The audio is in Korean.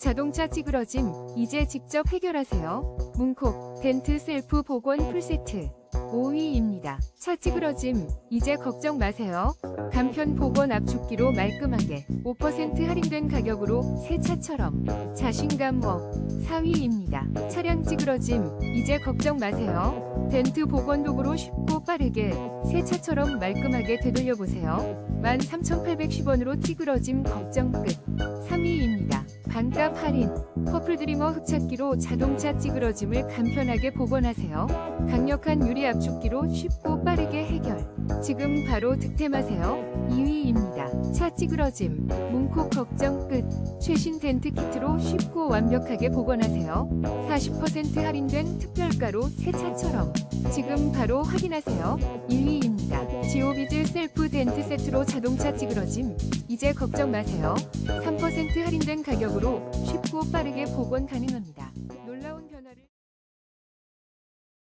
자동차 찌그러짐 이제 직접 해결하세요. 문콕 덴트 셀프 복원 풀세트 5위입니다. 차 찌그러짐 이제 걱정 마세요. 간편 복원 압축기로 말끔하게 5% 할인된 가격으로 새 차처럼 자신감 워 4위입니다. 차량 찌그러짐 이제 걱정 마세요. 덴트 복원 도구로 쉽고 빠르게 새 차처럼 말끔하게 되돌려 보세요. 13,810원으로 찌그러짐 걱정 끝 3위입니다. 반값 할인 퍼플 드리머 흡착기로 자동차 찌그러짐을 간편하게 복원하세요. 강력한 유리 압축기로 쉽고 빠르게 해결. 지금 바로 득템하세요. 2위입니다. 차 찌그러짐, 문콕 걱정 끝. 최신 덴트 키트로 쉽고 완벽하게 복원하세요. 40% 할인된 특별가로 새 차처럼. 지금 바로 확인하세요. 1위입니다. 지오비즈 셀프 덴트 세트로 자동차 찌그러짐. 이제 걱정 마세요. 3% 할인된 가격으로 쉽고 빠르게 복원 가능합니다.